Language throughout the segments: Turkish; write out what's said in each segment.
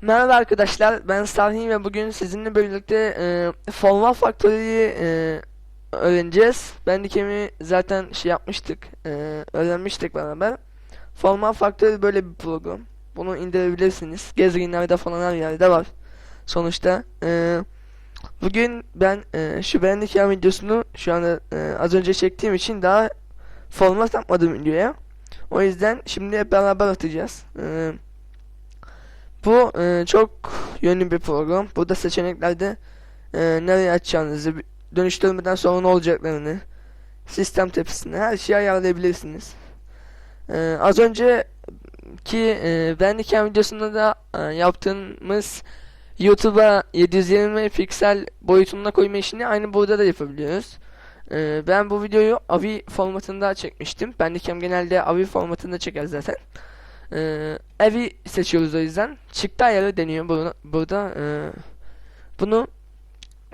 Merhaba arkadaşlar, ben Salih ve bugün sizinle birlikte e, Forma Factory'yi e, öğreneceğiz. Ben Dikem'i zaten şey yapmıştık, e, öğrenmiştik beraber. Forma Factory böyle bir program. Bunu indirebilirsiniz. Gezginlerde falan her yerde var. Sonuçta e, bugün ben e, şu ben Dikem videosunu şu anda e, az önce çektiğim için daha format atmadım videoya. O yüzden şimdi hep beraber atacağız. E, bu e, çok yönlü bir program. Burada seçeneklerde e, nereye açacağınızı, dönüştürmeden sonra ne olacaklarını, sistem tepkisini her şeyi ayarlayabilirsiniz. E, az önce ki e, Bendiken videosunda da e, yaptığımız YouTube'a 720 piksel boyutunda koyma işini aynı burada da yapabiliyoruz. E, ben bu videoyu AVI formatında çekmiştim. Bendiken genelde AVI formatında çeker zaten. Ee, evi seçiyoruz o yüzden. Çıktı ayarı deniyor burada. burada ee, bunu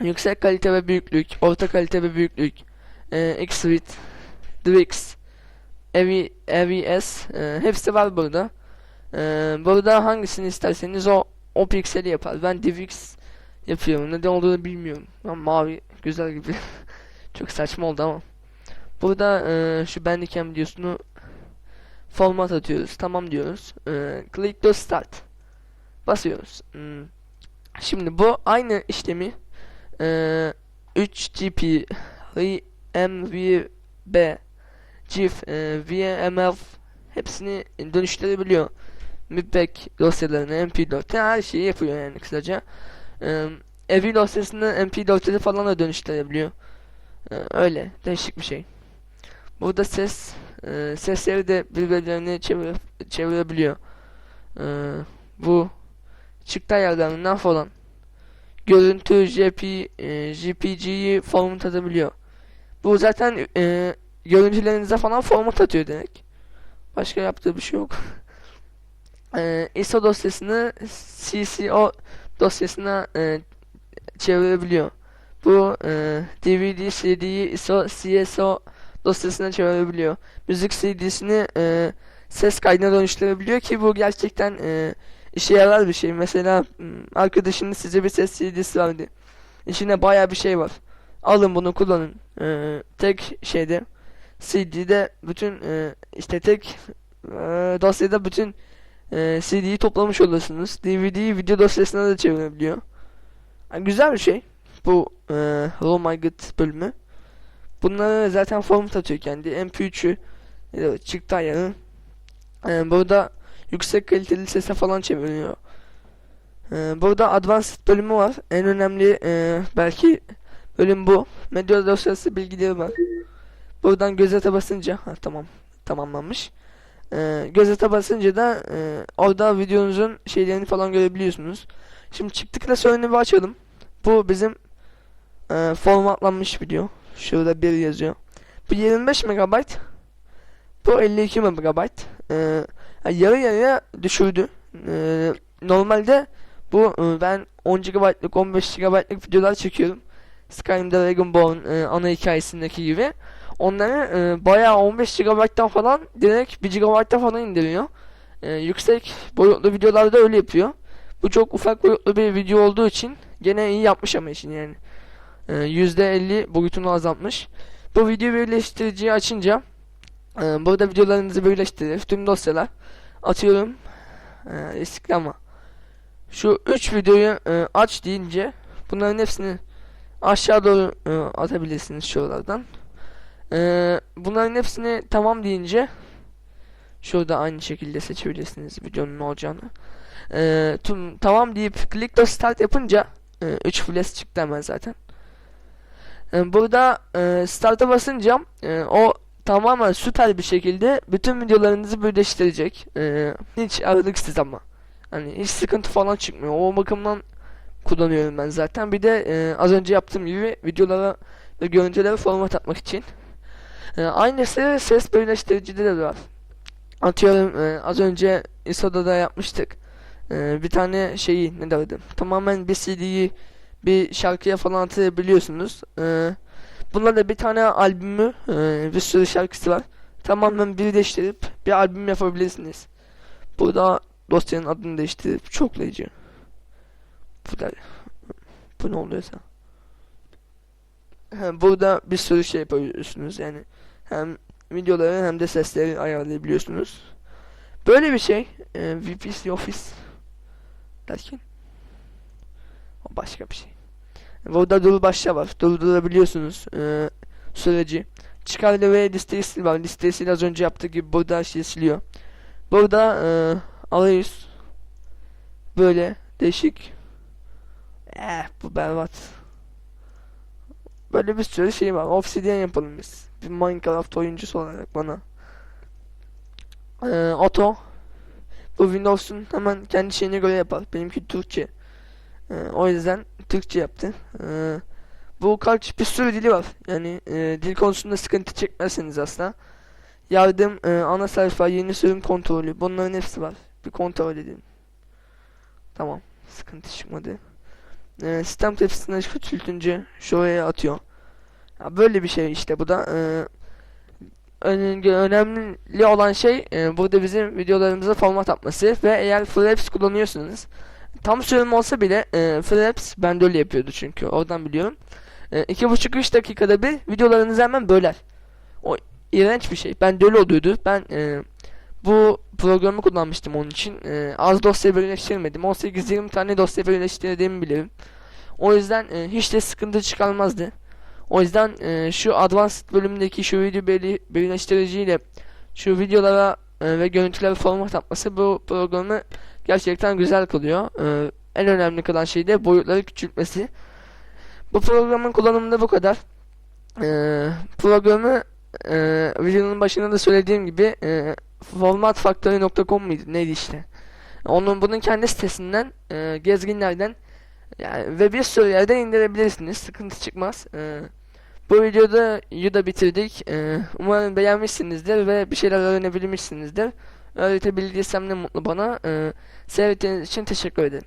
yüksek kalite ve büyüklük, orta kalite ve büyüklük, ee, X-Suite, DivX, Evi, EVS ee, hepsi var burada. Ee, burada hangisini isterseniz o o pikseli yapar. Ben DivX yapıyorum. Neden olduğunu bilmiyorum. Ama mavi güzel gibi. Çok saçma oldu ama. Burada ee, şu Bandicam videosunu format atıyoruz. Tamam diyoruz. Ee, click to start. Basıyoruz. Hmm. Şimdi bu aynı işlemi ee, 3GP, MVB, GIF, e, VMF hepsini dönüştürebiliyor. MIPEG dosyalarını, MP4 her şeyi yapıyor yani kısaca. Ee, EVI dosyasını MP4'leri falan da dönüştürebiliyor. Ee, öyle değişik bir şey. Burada ses e, sesleri de birbirlerini çevir, çevirebiliyor. E, bu çıktı ayarlarından falan. Görüntü JP, e, JPG'yi format atabiliyor. Bu zaten e, görüntülerinize falan format atıyor direkt. Başka yaptığı bir şey yok. e, ISO dosyasını CCO dosyasına e, çevirebiliyor. Bu e, DVD, CD'yi ISO, CSO dosyasına çevirebiliyor. Müzik CD'sini e, ses kaydına dönüştürebiliyor ki bu gerçekten e, işe yarar bir şey. Mesela m, arkadaşınız size bir ses CD'si verdi. İçinde baya bir şey var. Alın bunu kullanın. E, tek şeyde CD'de bütün e, işte tek e, dosyada bütün e, CD'yi toplamış olursunuz. DVD'yi video dosyasına da çevirebiliyor. Yani güzel bir şey. Bu e, Oh My God bölümü. Bunları zaten format atıyor kendi. MP3'ü e, çıktı ayarı. E, burada yüksek kaliteli sese falan çeviriyor. E, burada advanced bölümü var. En önemli e, belki bölüm bu. Medya dosyası bilgileri var. Buradan gözete basınca ha tamam tamamlanmış. E, gözete basınca da e, orada videonuzun şeylerini falan görebiliyorsunuz. Şimdi çıktıkla sonra bir açalım. Bu bizim e, formatlanmış video. Şurada bir yazıyor. Bu 25 MB. Bu 52 MB. Ee, yarı yarıya düşürdü. Ee, normalde bu e, ben 10 GB'lık 15 GB'lık videolar çekiyorum. Skyrim Dragonborn e, ana hikayesindeki gibi. Onları e, bayağı 15 GB'dan falan direkt 1 GB'da falan indiriyor. E, yüksek boyutlu videolarda öyle yapıyor. Bu çok ufak boyutlu bir video olduğu için gene iyi yapmış ama için yani. %50 boyutunu azaltmış. Bu video birleştiriciyi açınca e, burada videolarınızı birleştirir. Tüm dosyalar atıyorum. E, riskli ama. Şu 3 videoyu e, aç deyince bunların hepsini aşağı doğru e, atabilirsiniz şuralardan. E, bunların hepsini tamam deyince şurada aynı şekilde seçebilirsiniz videonun olacağını. E, tüm, tamam deyip click to start yapınca 3 e, flash çıktı hemen zaten. E, burada e, start'a basınca e, o tamamen süper bir şekilde bütün videolarınızı birleştirecek. E, hiç aralıksız ama. Hani hiç sıkıntı falan çıkmıyor. O bakımdan kullanıyorum ben zaten. Bir de e, az önce yaptığım gibi videolara ve görüntülere format atmak için. E, aynısı ses birleştiricide de var. Atıyorum e, az önce ISO'da da yapmıştık. E, bir tane şeyi ne derdim. Tamamen bir CD'yi bir şarkıya falan atabiliyorsunuz. Ee, bunlar da bir tane albümü, e, bir sürü şarkısı var. Tamamen birleştirip bir albüm yapabilirsiniz. Burada dosyanın adını değiştirip çoklayıcı. popüler. Bu ne oluyorsa. Ha, Burada bir sürü şey yapabiliyorsunuz yani. Hem videoları hem de sesleri ayarlayabiliyorsunuz. Böyle bir şey. E, VPC Office derken o başka bir şey. Burada dur başla var. Durdurabiliyorsunuz e, süreci. Çıkarlı ve listesi var. Listesiyle az önce yaptığı gibi burada şeyi siliyor. Burada e, arayüz böyle değişik. Eh bu berbat. Böyle bir sürü şey var. Obsidian yapalım biz. Bir Minecraft oyuncusu olarak bana. Ee, Auto. Bu Windows'un hemen kendi şeyine göre yapar. Benimki Türkçe. Ee, o yüzden Türkçe yaptı. Ee, bu kaç bir sürü dili var. Yani e, dil konusunda sıkıntı çekmezseniz asla. Yardım, e, ana sayfa, yeni sürüm kontrolü. Bunların hepsi var. Bir kontrol edin. Tamam. Sıkıntı çıkmadı. Ee, sistem tepsisine küçültünce şuraya atıyor. Ya böyle bir şey işte bu da. Ön- önemli olan şey e, burada bizim videolarımıza format atması ve eğer Fraps kullanıyorsanız tam sürüm olsa bile e, Fraps ben de öyle yapıyordu çünkü oradan biliyorum. E, iki buçuk üç dakikada bir videolarınızı hemen böler. O iğrenç bir şey. Ben de öyle oluyordu. Ben e, bu programı kullanmıştım onun için. E, az dosya birleştirmedim. 18-20 tane dosya birleştirdiğimi bilirim. O yüzden e, hiç de sıkıntı çıkarmazdı. O yüzden e, şu advanced bölümündeki şu video birleştiriciyle şu videolara e, ve görüntülere format atması bu programı gerçekten güzel kılıyor. E, en önemli kalan şey de boyutları küçültmesi. Bu programın kullanımında bu kadar. E, programı e, videonun başında da söylediğim gibi e, muydu neydi işte. Onun bunun kendi sitesinden e, gezginlerden yani ve bir sürü yerden indirebilirsiniz. Sıkıntı çıkmaz. Ee, bu videoda yu da bitirdik. Ee, umarım beğenmişsinizdir ve bir şeyler öğrenebilmişsinizdir. Öğretebildiysem ne mutlu bana. Ee, seyrettiğiniz için teşekkür ederim.